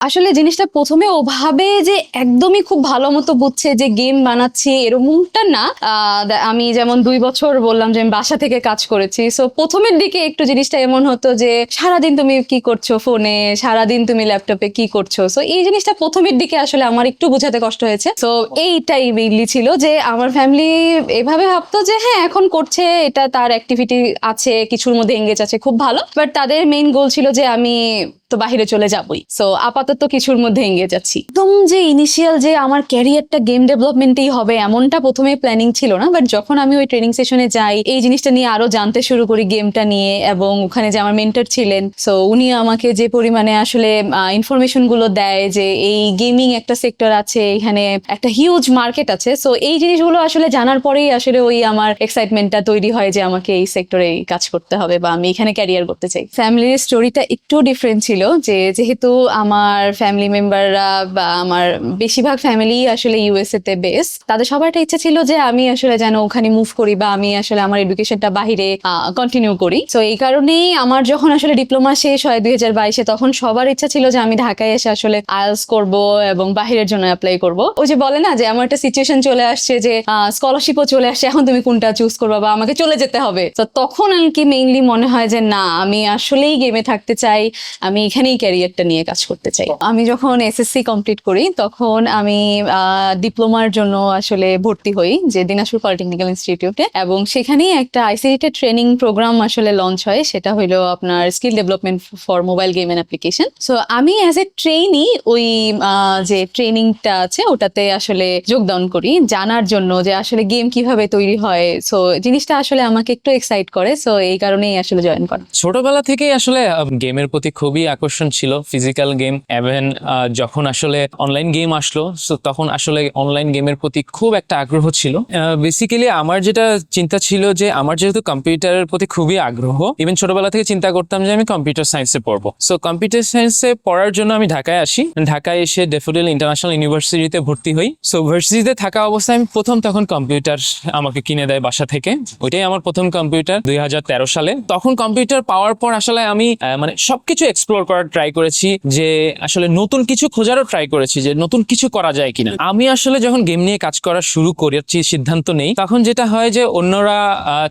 আসলে জিনিসটা প্রথমে ওভাবে যে একদমই খুব ভালো মতো বুঝছে যে গেম বানাচ্ছি এরকমটা না। আমি যেমন দুই বছর বললাম যে আমি বাসা থেকে কাজ করেছি। সো প্রথমের দিকে একটু জিনিসটা এমন হতো যে সারাদিন তুমি কি করছ ফোনে? সারাদিন তুমি ল্যাপটপে কি করছ? সো এই জিনিসটা প্রথমের দিকে আসলে আমার একটু বোঝাতে কষ্ট হয়েছে। সো এইটাই মেইনলি ছিল যে আমার ফ্যামিলি এভাবে ভাবতো যে হ্যাঁ এখন করছে, এটা তার অ্যাক্টিভিটি আছে, কিছুর মধ্যে এঙ্গেজ আছে, খুব ভালো। বাট তাদের মেইন গোল ছিল যে আমি তো বাহিরে চলে যাবই। সো আপাতত কিছুর মধ্যে এঙ্গেজ যাচ্ছি। একদম যে ইনিশিয়াল যে আমার ক্যারিয়ারটা গেম ডেভেলপমেন্টেই হবে এমনটা প্রথমে প্ল্যানিং ছিল না বাট যখন আমি ওই ট্রেনিং সেশনে যাই, এই জিনিসটা নিয়ে আরও জানতে শুরু করি গেমটা নিয়ে এবং ওখানে যে আমার মেন্টর ছিলেন সো উনি আমাকে যে পরিমাণে আসলে ইনফরমেশনগুলো দেয় যে এই গেমিং একটা সেক্টর আছে, এখানে একটা হিউজ মার্কেট আছে সো এই জিনিসগুলো আসলে জানার পরেই আসলে ওই আমার এক্সাইটমেন্টটা তৈরি হয় যে আমাকে এই সেক্টরে কাজ করতে হবে বা আমি এখানে ক্যারিয়ার করতে চাই। ফ্যামিলির স্টোরিটা একটু ডিফারেন্ট ছিল। যে যেহেতু আমার ফ্যামিলি মেম্বাররা বা আমার বেশিরভাগ ফ্যামিলি আসলে ইউএসএ তে বেস তাদের সবার একটা ইচ্ছা ছিল যে আমি আসলে যেন ওখানে মুভ করি বা আমি আসলে আমার এডুকেশনটা বাহিরে কন্টিনিউ করি। তো এই কারণেই আমার যখন আসলে ডিপ্লোমা শেষ হয় দুই হাজার বাইশে, তখন সবার ইচ্ছা ছিল যে আমি ঢাকায় এসে আসলে আইএলস করব এবং বাহিরের জন্য অ্যাপ্লাই করব। ওই যে বলে না যে আমার একটা সিচুয়েশন চলে আসছে যে স্কলারশিপও চলে আসছে, এখন তুমি কোনটা চুজ করবা বা আমাকে চলে যেতে হবে। তো তখন আর কি মেইনলি মনে হয় যে না, আমি আসলেই গেমে থাকতে চাই, আমি এখানেই ক্যারিয়ারটা নিয়ে কাজ করতে চাই। আমি যখন এসএসসি কমপ্লিট করি তখন আমি ডিপ্লোমার জন্য আসলে ভর্তি হই যে দিনাজপুর পলিটেকনিক্যাল ইনস্টিটিউটে এবং সেখানেই একটা আইসিটি ট্রেনিং প্রোগ্রাম আসলে লঞ্চ হয় সেটা হলো আপনার skill development for mobile game and application so আমি অ্যাজ এ ট্রেনি ওই যে ট্রেনিংটা আছে ওটাতে আসলে যোগদান করি জানার জন্য যে আসলে গেম কীভাবে তৈরি হয়। সো জিনিসটা আসলে আমাকে একটু এক্সাইট করে সো এই কারণেই আসলে জয়েন করা। ছোটবেলা থেকেই আসলে গেমের প্রতি খুবই আকর্ষণ ছিল ফিজিক্যাল গেম এভেন যখন আসলে অনলাইন গেম আসলো so তখন আসলে অনলাইন গেমের প্রতি খুব একটা আগ্রহ ছিল। বেসিক্যালি আমার যেটা চিন্তা ছিল যে আমার যেহেতু কম্পিউটারের প্রতি খুবই আগ্রহ ইভেন ছোটবেলা থেকে চিন্তা করতাম যে আমি কম্পিউটার সায়েন্সে পড়ব। সো কম্পিউটার সায়েন্সে পড়ার জন্য আমি ঢাকায় আসি। ঢাকায় এসে ডেফোডিল ইন্টারন্যাশনাল ইউনিভার্সিটিতে ভর্তি হই। সো ভার্সিটিতে থাকা অবস্থায় আমি প্রথম তখন কম্পিউটার আমাকে কিনে দেয় বাসা থেকে। ওইটাই আমার প্রথম কম্পিউটার দুই হাজার তেরো সালে। তখন কম্পিউটার পাওয়ার পর আসলে আমি আহ, মানে সবকিছু এক্সপ্লোর করার ট্রাই করেছি যে আসলে নতুন কিছু খোঁজারও ট্রাই করেছি যে নতুন কিছু করা যায় কিনা। আমি আসলে যখন গেম নিয়ে কাজ করা শুরু করেছি সিদ্ধান্ত নেই, তখন যেটা হয় যে অন্যরা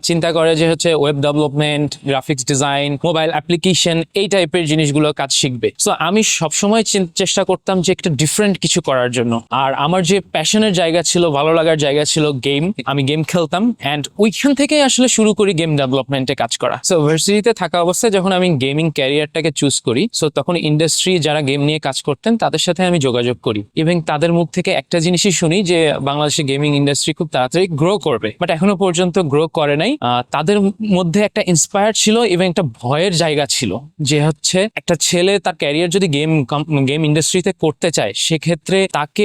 চিন্তা করে যে হচ্ছে web development graphics design mobile application এই টাইপের জিনিসগুলো কাজ শিখবে। সো আমি সবসময় চেষ্টা করতাম যে একটা ডিফারেন্ট কিছু করার জন্য। আর আমার যে প্যাশনের জায়গা ছিল, ভালো লাগার জায়গা ছিল গেম আমি গেম খেলতাম অ্যান্ড ওইখান থেকেই আসলে শুরু করি গেম ডেভেলপমেন্টে কাজ করা। সো ভার্সিটিতে থাকা অবস্থায় যখন আমি গেমিং ক্যারিয়ারটাকে চুজ করি সো তখন ইন্ডাস্ট্রি যারা গেম নিয়ে কাজ করতেন, তাদের সাথে আমি যোগাযোগ করি। এবং তাদের মুখ থেকে একটা জিনিসই শুনি যে বাংলাদেশে গেমিং ইন্ডাস্ট্রি খুব তাড়াতাড়ি গ্রো করবে। বাট এখনও পর্যন্ত গ্রো করে নাই। তাদের মধ্যে একটা ইন্সপায়ার ছিল এবং একটা ভয়ের জায়গা ছিল। যে হচ্ছে, একটা ছেলে তার ক্যারিয়ার যদি গেম গেম ইন্ডাস্ট্রিতে করতে চায়, সেক্ষেত্রে তাকে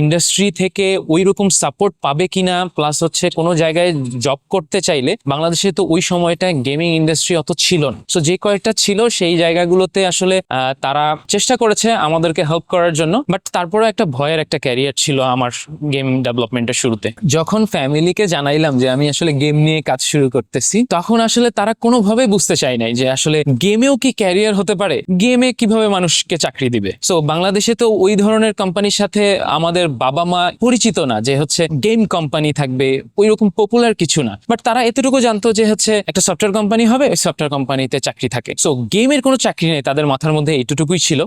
ইন্ডাস্ট্রি থেকে ওই রকম সাপোর্ট পাবে কিনা প্লাস হচ্ছে কোনো জায়গায় জব করতে চাইলে, বাংলাদেশে তো ওই সময়টা গেমিং ইন্ডাস্ট্রি অত ছিল না। সো যে কয়েকটা ছিল, সেই জায়গাগুলোতে আসলে তারা চেষ্টা করেছে আমাদেরকে হেল্প করার জন্য বাট তারপরে একটা ভয়ের একটা ক্যারিয়ার ছিল আমার গেম ডেভেলপমেন্টের শুরুতে। যখন ফ্যামিলিকে জানাইলাম যে আমি আসলে গেম নিয়ে কাজ শুরু করতেছি, তখন আসলে তারা কোনোভাবেই বুঝতে চায় নাই যে আসলে গেমেও কি ক্যারিয়ার হতে পারে? গেমে কীভাবে মানুষকে চাকরি দিবে? সো বাংলাদেশে তো ওই ধরনের কোম্পানির সাথে আমাদের বাবা মা পরিচিত না, যে হচ্ছে গেম কোম্পানি থাকবে ওই রকম পপুলার কিছু না। বাট তারা এতটুকু জানতো যে হচ্ছে একটা সফটওয়্যার কোম্পানি হবে, ওই সফটওয়্যার কোম্পানিতে চাকরি থাকে। সো গেমের কোনো চাকরি নেই তাদের মাথার মধ্যে এইটুকুই ছিল।